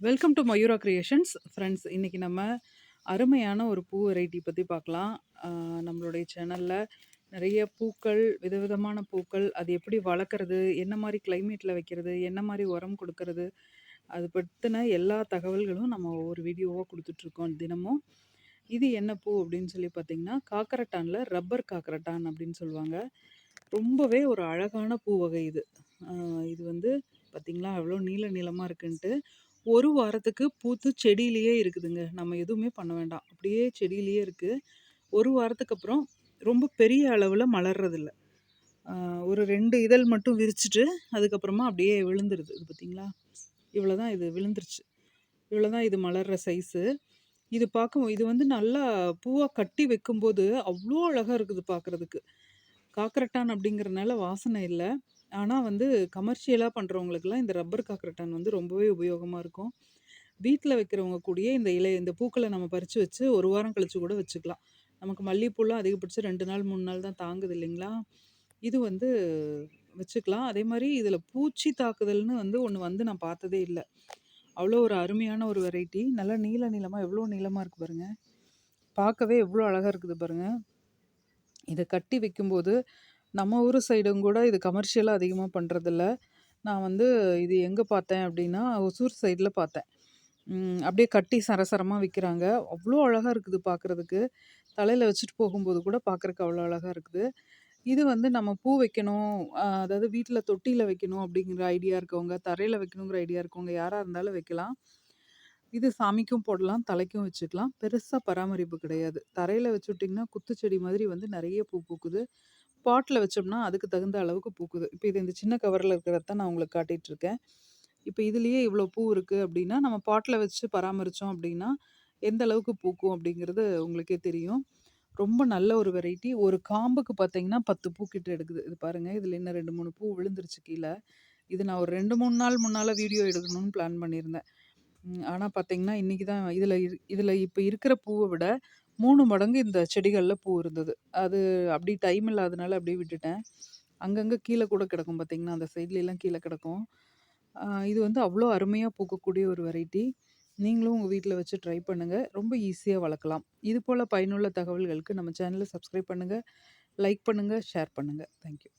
Welcome to Mayura creations friends இன்றைக்கி நம்ம அருமையான ஒரு பூ வெரைட்டி பற்றி பார்க்கலாம். நம்மளுடைய சேனலில் நிறைய பூக்கள் விதவிதமான பூக்கள் அது எப்படி வளர்க்குறது என்ன மாதிரி கிளைமேட்டில் வைக்கிறது என்ன மாதிரி உரம் கொடுக்கறது அது பற்றின எல்லா தகவல்களும் நம்ம ஒவ்வொரு வீடியோவாக கொடுத்துட்ருக்கோம் தினமும். இது என்ன பூ அப்படின்னு சொல்லி பார்த்தீங்கன்னா காக்கரட்டானில் ரப்பர் காக்கரட்டான் அப்படின்னு சொல்லுவாங்க. ரொம்பவே ஒரு அழகான பூ வகை இது. இது வந்து பார்த்திங்களா அவ்வளோ நீள நீளமாக இருக்குன்ட்டு ஒரு வாரத்துக்கு பூத்து செடியிலேயே இருக்குதுங்க. நம்ம எதுவுமே பண்ண வேண்டாம். அப்படியே செடியிலேயே இருக்குது ஒரு வாரத்துக்கு அப்புறம் ரொம்ப பெரிய அளவில் மலர்றதில்ல. ஒரு ரெண்டு இதழ் மட்டும் விரிச்சிட்டு அதுக்கப்புறமா அப்படியே விழுந்துருது. இது பார்த்தீங்களா இவ்வளோ தான் இது விழுந்துருச்சு. இவ்வளோ தான் இது மலர்ற சைஸு இது பார்க்கும் இது வந்து நல்லா பூவாக கட்டி வைக்கும்போது அவ்வளோ அழகாக இருக்குது பார்க்குறதுக்கு காக்கரட்டான் அப்படிங்கிறனால வாசனை இல்லை. ஆனால் வந்து கமர்ஷியலாக பண்ணுறவங்களுக்குலாம் இந்த ரப்பர் காக்ரட்டன் வந்து ரொம்பவே உபயோகமாக இருக்கும். வீட்டில் வைக்கிறவங்க கூடயே இந்த இலை இந்த பூக்களை நம்ம பறித்து வச்சு ஒரு வாரம் கழித்து கூட வச்சுக்கலாம். நமக்கு மல்லிகைப்பூலாம் அதிகபட்சம் ரெண்டு நாள் மூணு நாள் தான் தாங்குது இல்லைங்களா? இது வந்து வச்சுக்கலாம். அதே மாதிரி இதில் பூச்சி தாக்குதல்னு வந்து ஒன்று வந்து நான் பார்த்ததே இல்லை. அவ்வளோ ஒரு அருமையான ஒரு வெரைட்டி. நல்லா நீல நீளமாக எவ்வளோ நீளமாக இருக்குது பாருங்கள் பார்க்கவே எவ்வளோ அழகாக இருக்குது பாருங்கள் இதை கட்டி வைக்கும்போது நம்ம ஊர் சைடும் கூட இது கமர்ஷியலாக அதிகமாக பண்ணுறதில்ல நான் வந்து இது எங்கே பார்த்தேன் அப்படின்னா ஒசூர் சைடில் பார்த்தேன். அப்படியே கட்டி சரசரமாக விற்கிறாங்க அவ்வளோ அழகாக இருக்குது பார்க்குறதுக்கு. தலையில் வச்சுட்டு போகும்போது கூட பார்க்குறக்கு அவ்வளோ அழகாக இருக்குது. இது வந்து நம்ம பூ வைக்கணும் அதாவது வீட்டில் தொட்டியில் வைக்கணும் அப்படிங்கிற ஐடியா இருக்கவங்க தரையில் வைக்கணுங்கிற ஐடியா இருக்கவங்க யாராக இருந்தாலும் வைக்கலாம். இது சாமிக்கும் போடலாம் தலைக்கும் வச்சுக்கலாம். பெருசாக பராமரிப்பு கிடையாது. தரையில் வச்சுட்டிங்கன்னா குத்துச்செடி மாதிரி வந்து நிறைய பூ பூக்குது. பாட்டில் வச்சோம்னா அதுக்கு தகுந்த அளவுக்கு பூக்குது. இப்போ இது இந்த சின்ன கவரில் இருக்கிறத தான் நான் உங்களுக்கு காட்டிகிட்ருக்கேன் இருக்கேன். இப்போ இதுலேயே இவ்வளோ பூ இருக்குது அப்படின்னா நம்ம பாட்டில் வச்சு பராமரித்தோம் அப்படின்னா எந்த அளவுக்கு பூக்கும் அப்படிங்கிறது உங்களுக்கே தெரியும். ரொம்ப நல்ல ஒரு வெரைட்டி ஒரு காம்புக்கு பார்த்தீங்கன்னா பத்து பூ கிட்ட எடுக்குது. இது பாருங்கள் இதில் இன்னும் ரெண்டு மூணு பூ விழுந்துருச்சு கீழே. இது நான் ஒரு ரெண்டு மூணு நாள் முன்னால் வீடியோ எடுக்கணும்னு பிளான் பண்ணியிருந்தேன். ஆனால் பார்த்தீங்கன்னா இன்றைக்கி தான் இதில் இதில் இப்போ இருக்கிற பூவை விட மூணு மடங்கு இந்த செடிகளில் பூ இருந்தது. அது அப்படி டைம் இல்லாதனால அப்படியே விட்டுட்டேன். அங்கங்கே கீழே கூட கிடக்கும் பார்த்தீங்கன்னா அந்த சைட்லலாம் கீழே கிடக்கும். இது வந்து அவ்வளோ அருமையாக பூக்கக்கூடிய ஒரு வெரைட்டி நீங்களும் உங்கள் வீட்டில் வச்சு ட்ரை பண்ணுங்கள் ரொம்ப ஈஸியாக வளர்க்கலாம். இது போல் பயனுள்ள தகவல்களுக்கு நம்ம சேனலை சப்ஸ்கிரைப் பண்ணுங்கள் லைக் பண்ணுங்கள் ஷேர் பண்ணுங்கள் தேங்க்யூ